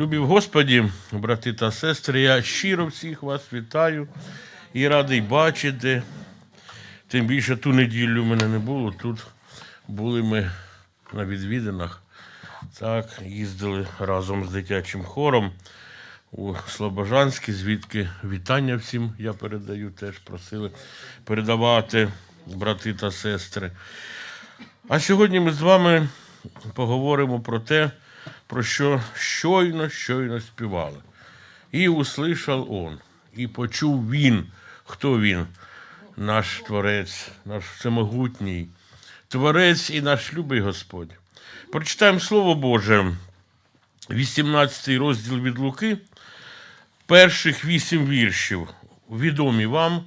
Любі в Господі, брати та сестри, я щиро всіх вас вітаю і радий бачити. Тим більше ту неділю мене не було. Тут були ми на відвідинах. Так, їздили разом з дитячим хором у Слобожанське, звідки вітання всім я передаю, теж просили передавати брати та сестри. А сьогодні ми з вами поговоримо про те, про що щойно, щойно співали. І услышав он, і почув він, хто він, наш Творець, наш всемогутній, Творець і наш любий Господь. Прочитаємо Слово Боже, 18 розділ від Луки, перших вісім віршів, відомі вам,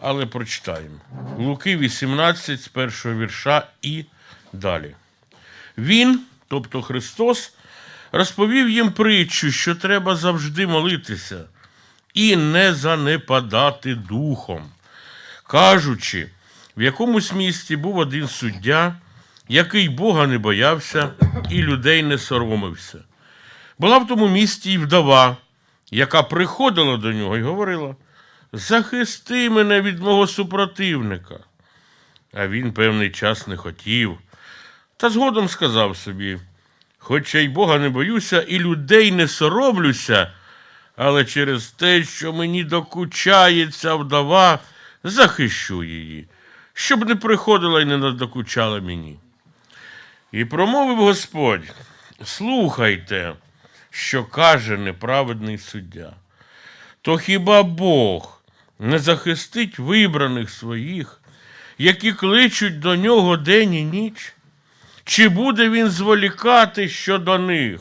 але прочитаємо. Луки 18 з першого вірша і далі. Він, тобто Христос, розповів їм притчу, що треба завжди молитися і не занепадати духом, кажучи, в якомусь місті був один суддя, який Бога не боявся і людей не соромився. Була в тому місті і вдова, яка приходила до нього і говорила: Захисти мене від мого супротивника. А він певний час не хотів. Та згодом сказав собі: Хоча й Бога не боюся, і людей не соромлюся, але через те, що мені докучає ця вдова, захищу її, щоб не приходила і не надокучала мені. І промовив Господь: слухайте, що каже неправедний суддя. То хіба Бог не захистить вибраних своїх, які кличуть до нього день і ніч? Чи буде він зволікати щодо них?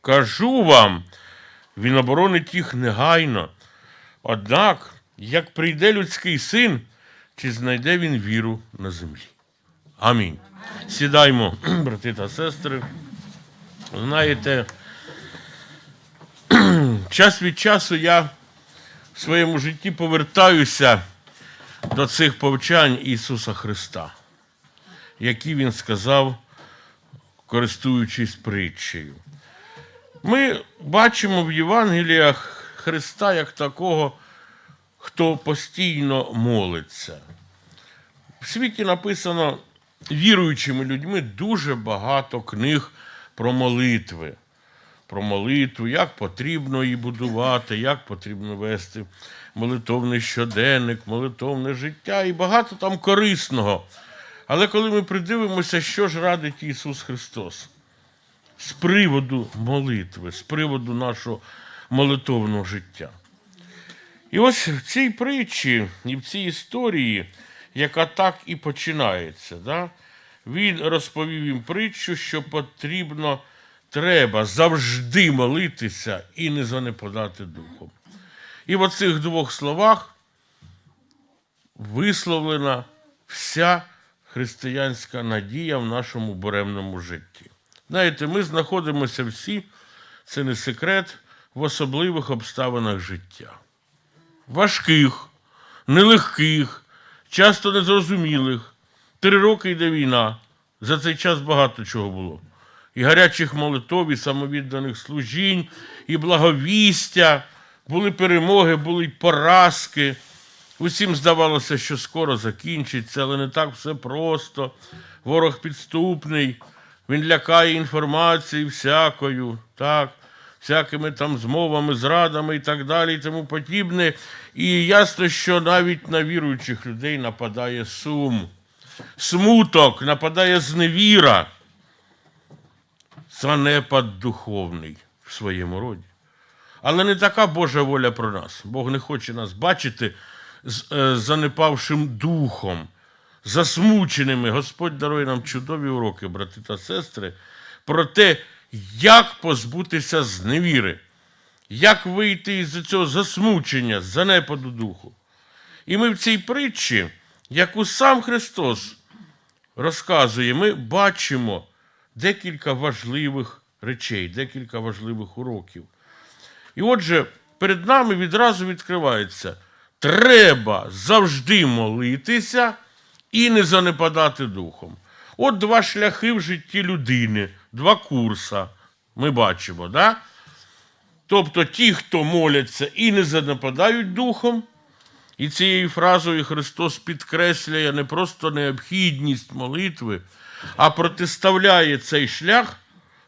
Кажу вам, він оборонить їх негайно. Однак, як прийде людський син, чи знайде він віру на землі? Амінь. Сідаймо, брати та сестри. Знаєте, час від часу я в своєму житті повертаюся до цих повчань Ісуса Христа які він сказав, користуючись притчею. Ми бачимо в Євангеліях Христа як такого, хто постійно молиться. В світі написано віруючими людьми дуже багато книг про молитви. Про молитву, як потрібно її будувати, як потрібно вести молитовний щоденник, молитовне життя і багато там корисного. Але коли ми придивимося, що ж радить Ісус Христос з приводу молитви, з приводу нашого молитовного життя. І ось в цій притчі і в цій історії, яка так і починається, да, він розповів їм притчу, що потрібно, треба завжди молитися і не занепадати духом. І в оцих двох словах висловлена вся християнська надія в нашому буремному житті. Знаєте, ми знаходимося всі, це не секрет, в особливих обставинах життя. Важких, нелегких, часто незрозумілих. Три роки йде війна. За цей час багато чого було. І гарячих молитов, і самовідданих служінь, і благовістя, були перемоги, були й поразки. Усім здавалося, що скоро закінчиться, але не так все просто. Ворог підступний, він лякає інформацією всякою, так, всякими там змовами, зрадами і так далі, і тому подібне. І ясно, що навіть на віруючих людей нападає сум, смуток, нападає зневіра, занепад духовний в своєму роді. Але не така Божа воля про нас. Бог не хоче нас бачити з е, занепавшим духом, засмученими. Господь дарує нам чудові уроки, брати та сестри, про те, як позбутися зневіри, як вийти із цього засмучення, з занепаду духу. І ми в цій притчі, яку сам Христос розказує, ми бачимо декілька важливих речей, декілька важливих уроків. І отже, перед нами відразу відкривається треба завжди молитися і не занепадати духом. От два шляхи в житті людини, два курса. Ми бачимо, да? Тобто ті, хто моляться і не занепадають духом, і цією фразою Христос підкреслює не просто необхідність молитви, а протиставляє цей шлях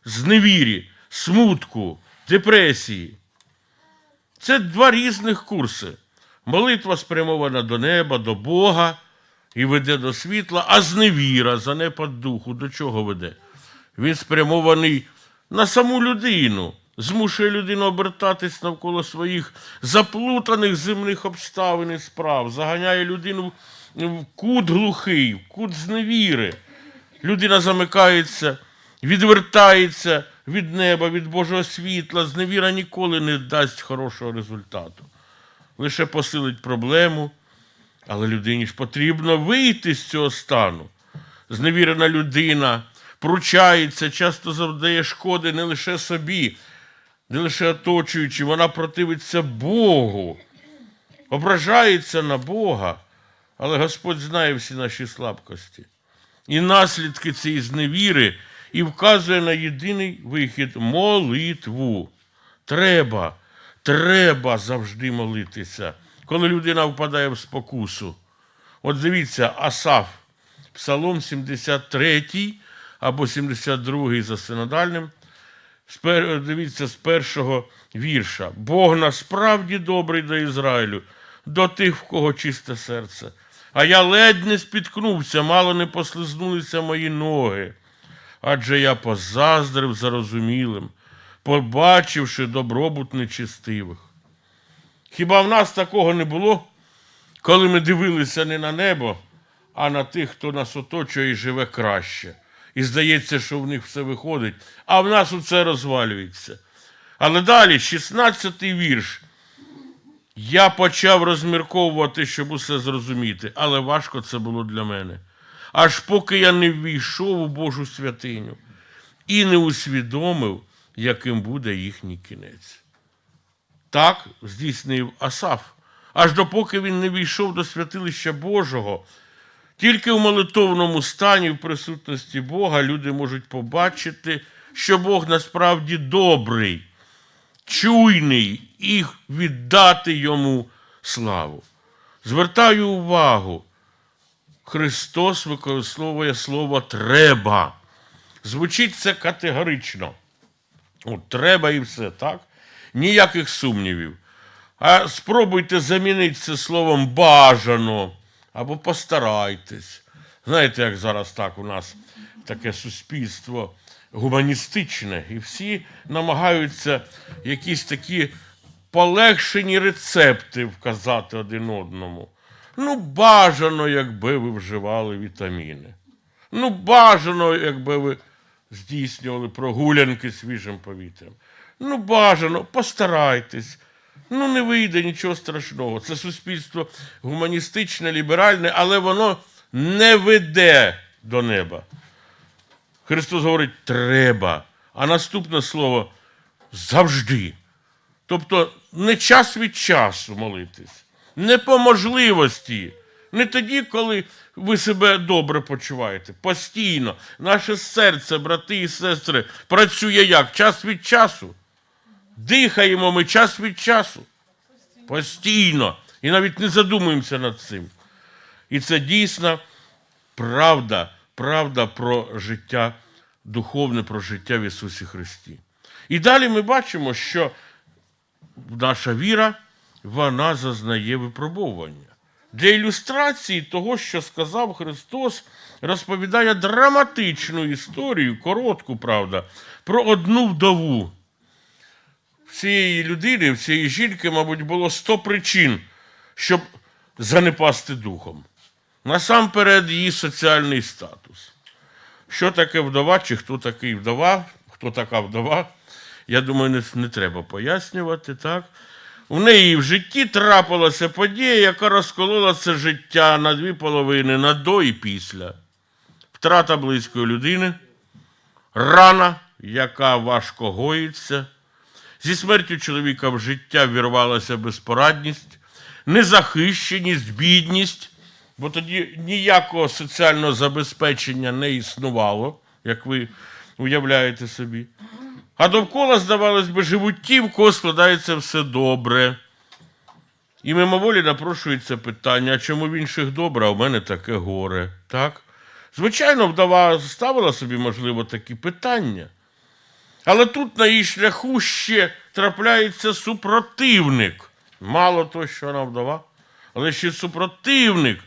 зневірі, смутку, депресії. Це два різних курси. Молитва спрямована до неба, до Бога і веде до світла, а зневіра, занепад духу, до чого веде? Він спрямований на саму людину, змушує людину обертатись навколо своїх заплутаних земних обставин і справ, заганяє людину в кут глухий, в кут зневіри. Людина замикається, відвертається від неба, від Божого світла. Зневіра ніколи не дасть хорошого результату. Лише посилить проблему, але людині ж потрібно вийти з цього стану. Зневірена людина пручається, часто завдає шкоди не лише собі, не лише оточуючи, вона противиться Богу, ображається на Бога, але Господь знає всі наші слабкості і наслідки цієї зневіри і вказує на єдиний вихід молитву. Треба, треба завжди молитися, коли людина впадає в спокусу. От дивіться, Асаф, Псалом 73 або 72 за синодальним. Дивіться з першого вірша. Бог насправді добрий до Ізраїлю, до тих, в кого чисте серце. А я ледь не спіткнувся, мало не послизнулися мої ноги. Адже я позаздрив зарозумілим, побачивши добробут нечистивих. Хіба в нас такого не було, коли ми дивилися не на небо, а на тих, хто нас оточує і живе краще. І здається, що в них все виходить, а в нас усе розвалюється. Але далі, 16-й вірш. Я почав розмірковувати, щоб усе зрозуміти, але важко це було для мене. Аж поки я не ввійшов у Божу святиню і не усвідомив, яким буде їхній кінець. Так здійснив Асаф, аж допоки він не війшов до святилища Божого. Тільки в молитовному стані, в присутності Бога, люди можуть побачити, що Бог насправді добрий, чуйний і віддати йому славу. Звертаю увагу, Христос використовує слово треба. Звучить це категорично. От, треба і все, так? Ніяких сумнівів. А спробуйте замінити це словом бажано або постарайтесь. Знаєте, як зараз так у нас таке суспільство гуманістичне, і всі намагаються якісь такі полегшені рецепти вказати один одному. Ну, бажано, якби ви вживали вітаміни. Ну, бажано, якби ви здійснювали прогулянки свіжим повітрям. Ну, бажано, постарайтесь. Ну, не вийде нічого страшного. Це суспільство гуманістичне, ліберальне, але воно не веде до неба. Христос говорить, треба. А наступне слово завжди. Тобто не час від часу молитись, не по можливості, не тоді, коли ви себе добре почуваєте. Постійно. Наше серце, брати і сестри, працює як? Час від часу. Дихаємо ми час від часу. Постійно. І навіть не задумуємося над цим. І це дійсно правда, правда про життя духовне, про життя в Ісусі Христі. І далі ми бачимо, що наша віра, вона зазнає випробовування. Для ілюстрації того, що сказав Христос, розповідає драматичну історію, коротку, правда, про одну вдову. В цієї людини, в цієї жінки, мабуть, було сто причин, щоб занепасти духом. Насамперед, її соціальний статус. Що таке вдова, чи хто такий вдова, хто така вдова, я думаю, не, не треба пояснювати, так? У неї в житті трапилася подія, яка розколола це життя на дві половини, на до і після. Втрата близької людини, рана, яка важко гоїться. Зі смертю чоловіка в життя вірвалася безпорадність, незахищеність, бідність, бо тоді ніякого соціального забезпечення не існувало, як ви уявляєте собі. А довкола, здавалось би, живуть ті, в кого складається все добре. І мимоволі напрошується питання, а чому в інших добре, а в мене таке горе. Так? Звичайно, вдова ставила собі, можливо, такі питання. Але тут на її шляху ще трапляється супротивник. Мало того, що вона вдова, але ще супротивник.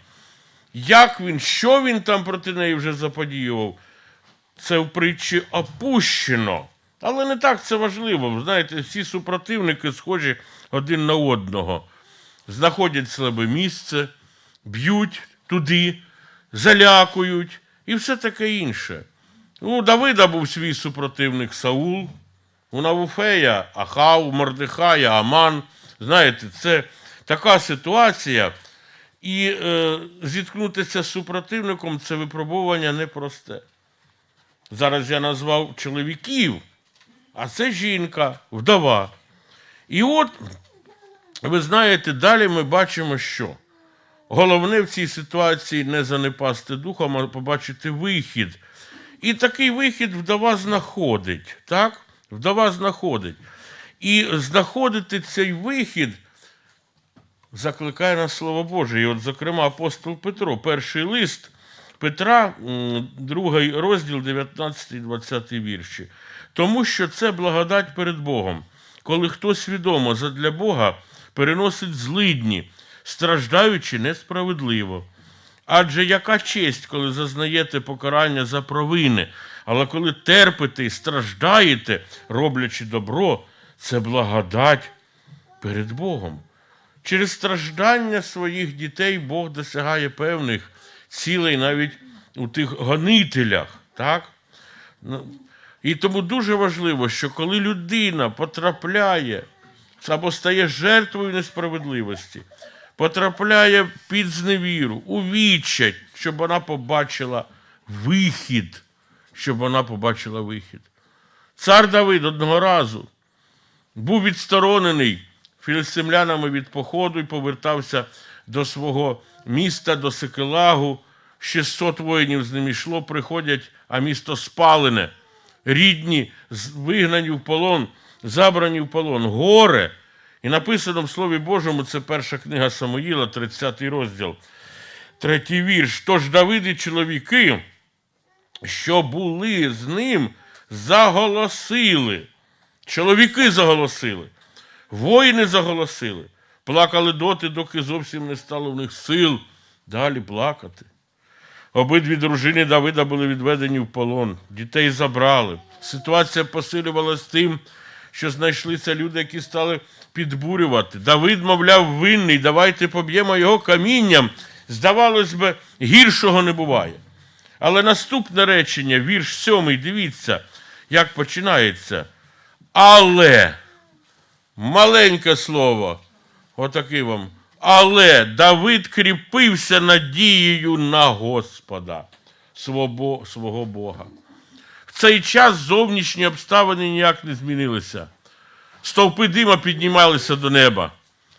Як він, що він там проти неї вже заподіював, це в притчі опущено. Але не так це важливо. Знаєте, всі супротивники схожі один на одного. Знаходять слабе місце, б'ють туди, залякують і все таке інше. У Давида був свій супротивник Саул, у Навуфея, Ахав, Мордехая, Аман. Знаєте, це така ситуація. І е, зіткнутися з супротивником це випробування непросте. Зараз я назвав чоловіків, а це жінка, вдова. І от, ви знаєте, далі ми бачимо, що головне в цій ситуації не занепасти духом, а побачити вихід. І такий вихід вдова знаходить. Так? Вдова знаходить. І знаходити цей вихід закликає нас Слово Боже. І от, зокрема, апостол Петро, перший лист Петра, другий розділ, 19-20 вірші. Тому що це благодать перед Богом, коли хто свідомо задля Бога переносить злидні, страждаючи несправедливо. Адже яка честь, коли зазнаєте покарання за провини, але коли терпите і страждаєте, роблячи добро, це благодать перед Богом. Через страждання своїх дітей Бог досягає певних цілей навіть у тих гонителях. Так? І тому дуже важливо, що коли людина потрапляє або стає жертвою несправедливості, потрапляє під зневіру, у відчать, щоб вона побачила вихід, щоб вона побачила вихід. Цар Давид одного разу був відсторонений філістимлянами від походу і повертався до свого міста, до Сикелагу. 600 воїнів з ним йшло, приходять, а місто спалене. Рідні вигнані в полон, забрані в полон, горе. І написано в Слові Божому, це перша книга Самоїла, 30 розділ, третій вірш. Тож Давид і чоловіки, що були з ним, заголосили. Чоловіки заголосили, воїни заголосили, плакали доти, доки зовсім не стало в них сил далі плакати. Обидві дружини Давида були відведені в полон, дітей забрали. Ситуація посилювалась тим, що знайшлися люди, які стали підбурювати. Давид, мовляв, винний, давайте поб'ємо його камінням. Здавалось би, гіршого не буває. Але наступне речення, вірш сьомий, дивіться, як починається. Але маленьке слово, отакий вам. Але Давид кріпився надією на Господа, свого, Бога. В цей час зовнішні обставини ніяк не змінилися. Стовпи дима піднімалися до неба,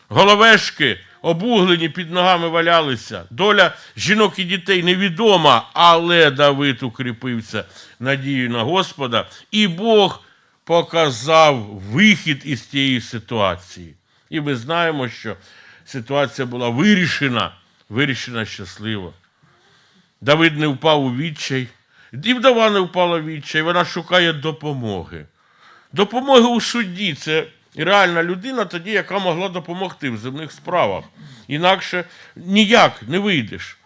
головешки обуглені під ногами валялися. Доля жінок і дітей невідома, але Давид укріпився надією на Господа, і Бог показав вихід із цієї ситуації. І ми знаємо, що ситуація була вирішена, вирішена щасливо. Давид не впав у відчай, і вдова не впала в відчай, вона шукає допомоги. Допомоги у судді це реальна людина тоді, яка могла допомогти в земних справах. Інакше ніяк не вийдеш.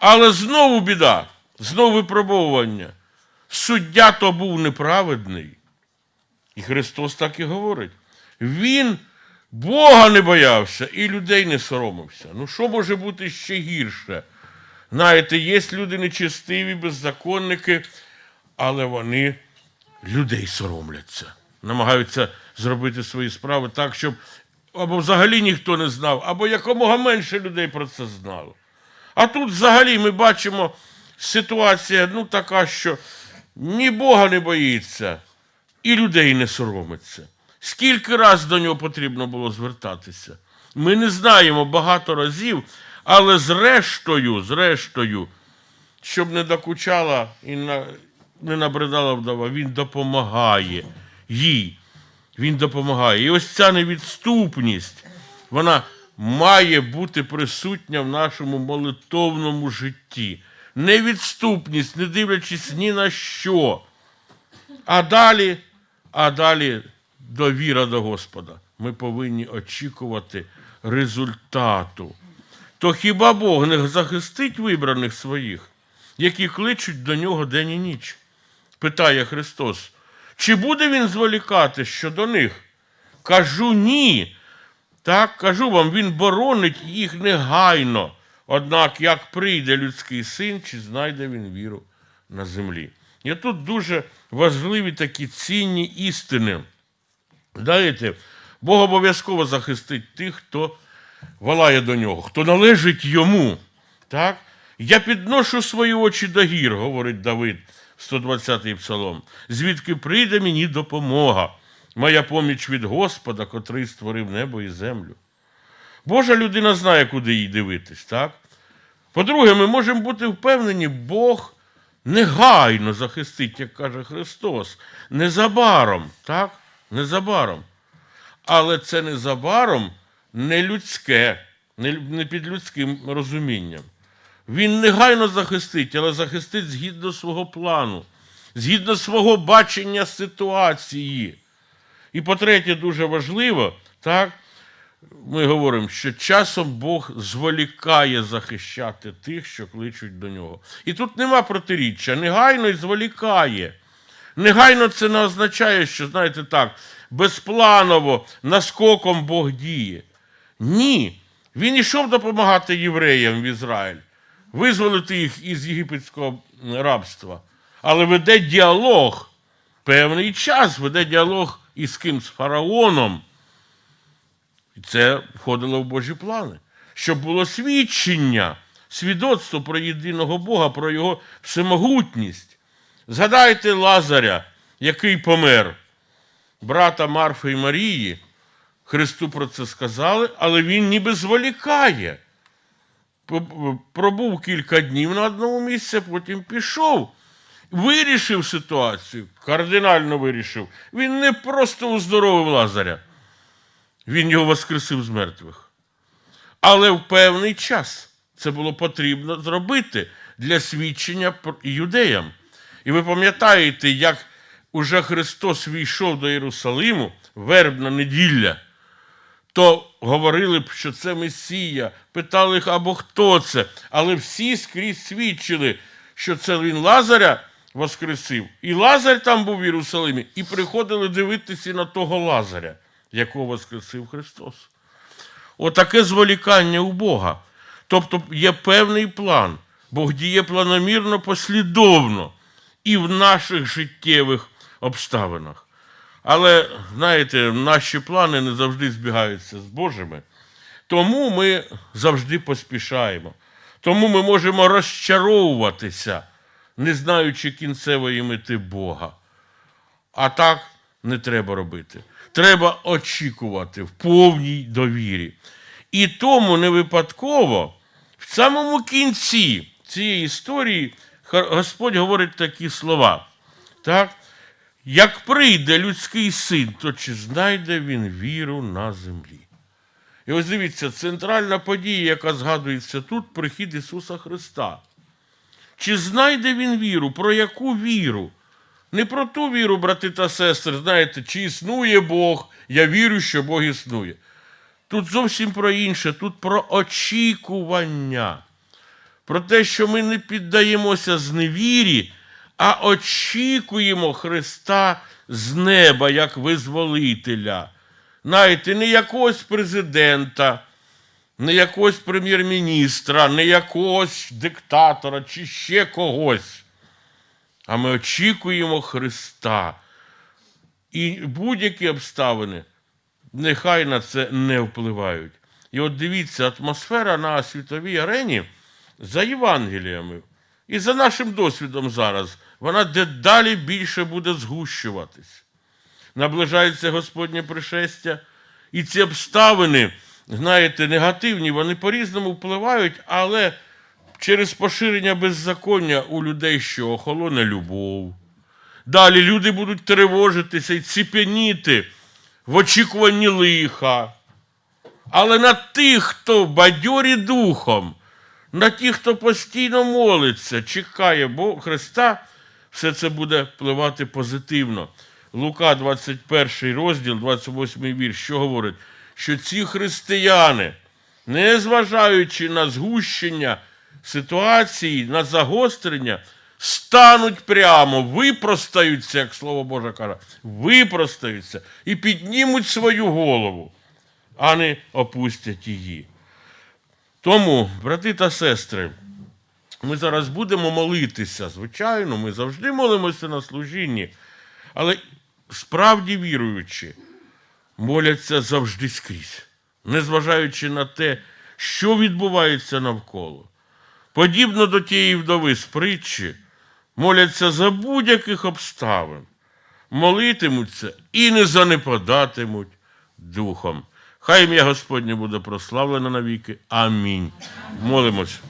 Але знову біда, знову випробовування. Суддя то був неправедний. І Христос так і говорить. Він Бога не боявся і людей не соромився. Ну що може бути ще гірше? Знаєте, є люди нечестиві, беззаконники, але вони людей соромляться, намагаються зробити свої справи так, щоб або взагалі ніхто не знав, або якомога менше людей про це знало. А тут взагалі ми бачимо ситуація ну, така, що ні Бога не боїться, і людей не соромиться. Скільки раз до нього потрібно було звертатися? Ми не знаємо багато разів, але зрештою, зрештою, щоб не докучала і не набридала вдова, він допомагає їй. Він допомагає. І ось ця невідступність, вона має бути присутня в нашому молитовному житті. Невідступність, не дивлячись ні на що. А далі, а далі довіра до Господа. Ми повинні очікувати результату. То хіба Бог не захистить вибраних своїх, які кличуть до нього день і ніч? Питає Христос. Чи буде він зволікати щодо них? Кажу ні. Так, кажу вам, він боронить їх негайно. Однак, як прийде людський син, чи знайде він віру на землі? І тут дуже важливі такі цінні істини. Знаєте, Бог обов'язково захистить тих, хто волає до нього, хто належить йому. Так? Я підношу свої очі до гір, говорить Давид, 120-й псалом, звідки прийде мені допомога, моя поміч від Господа, котрий створив небо і землю. Божа людина знає, куди їй дивитись, так? По-друге, ми можемо бути впевнені, Бог негайно захистить, як каже Христос, незабаром, так? Незабаром. Але це незабаром не людське, не, під людським розумінням. Він негайно захистить, але захистить згідно свого плану, згідно свого бачення ситуації. І по-третє, дуже важливо, так, ми говоримо, що часом Бог зволікає захищати тих, що кличуть до нього. І тут нема протиріччя, негайно і зволікає. Негайно це не означає, що, знаєте так, безпланово, наскоком Бог діє. Ні. Він ішов допомагати євреям в Ізраїль, визволити їх із єгипетського рабства. Але веде діалог, певний час веде діалог із ким? З фараоном. І це входило в Божі плани. Щоб було свідчення, свідоцтво про єдиного Бога, про його всемогутність. Згадайте Лазаря, який помер, брата Марфи і Марії. Христу про це сказали, але він ніби зволікає. Пробув кілька днів на одному місці, потім пішов, вирішив ситуацію, кардинально вирішив. Він не просто уздоровив Лазаря, він його воскресив з мертвих. Але в певний час це було потрібно зробити для свідчення юдеям. І ви пам'ятаєте, як уже Христос війшов до Єрусалиму, вербна неділя, то говорили б, що це Месія, питали їх, або хто це. Але всі скрізь свідчили, що це він Лазаря воскресив. І Лазар там був в Єрусалимі, і приходили дивитися на того Лазаря, якого воскресив Христос. Отаке зволікання у Бога. Тобто є певний план. Бог діє планомірно, послідовно і в наших життєвих обставинах. Але, знаєте, наші плани не завжди збігаються з Божими. Тому ми завжди поспішаємо. Тому ми можемо розчаровуватися, не знаючи кінцевої мети Бога. А так не треба робити. Треба очікувати в повній довірі. І тому не випадково в самому кінці цієї історії Господь говорить такі слова. Так? Як прийде людський син, то чи знайде він віру на землі? І ось дивіться, центральна подія, яка згадується тут, прихід Ісуса Христа. Чи знайде він віру? Про яку віру? Не про ту віру, брати та сестри, знаєте, чи існує Бог, я вірю, що Бог існує. Тут зовсім про інше, тут про очікування, про те, що ми не піддаємося зневірі, а очікуємо Христа з неба як визволителя. Знаєте, не якогось президента, не якогось прем'єр-міністра, не якогось диктатора чи ще когось. А ми очікуємо Христа. І будь-які обставини нехай на це не впливають. І от дивіться, атмосфера на світовій арені за Євангеліями і за нашим досвідом зараз, вона дедалі більше буде згущуватись. Наближається Господнє пришестя, і ці обставини, знаєте, негативні, вони по-різному впливають, але через поширення беззаконня у людей, що охолоне любов, Далі люди будуть тривожитися і ціпеніти в очікуванні лиха. Але на тих, хто бадьорі духом, на тих, хто постійно молиться, чекає Бог Христа, все це буде впливати позитивно. Лука, 21 розділ, 28 вірш, що говорить? Що ці християни, не зважаючи на згущення ситуації, на загострення, стануть прямо, випростаються, як слово Боже каже, випростаються і піднімуть свою голову, а не опустять її. Тому, брати та сестри, ми зараз будемо молитися. Звичайно, ми завжди молимося на служінні, але справді віруючи, моляться завжди скрізь, незважаючи на те, що відбувається навколо. Подібно до тієї вдови з притчі, моляться за будь-яких обставин, молитимуться і не занепадатимуть духом. Хай ім'я Господнє буде прославлено навіки. Амінь. Молимось.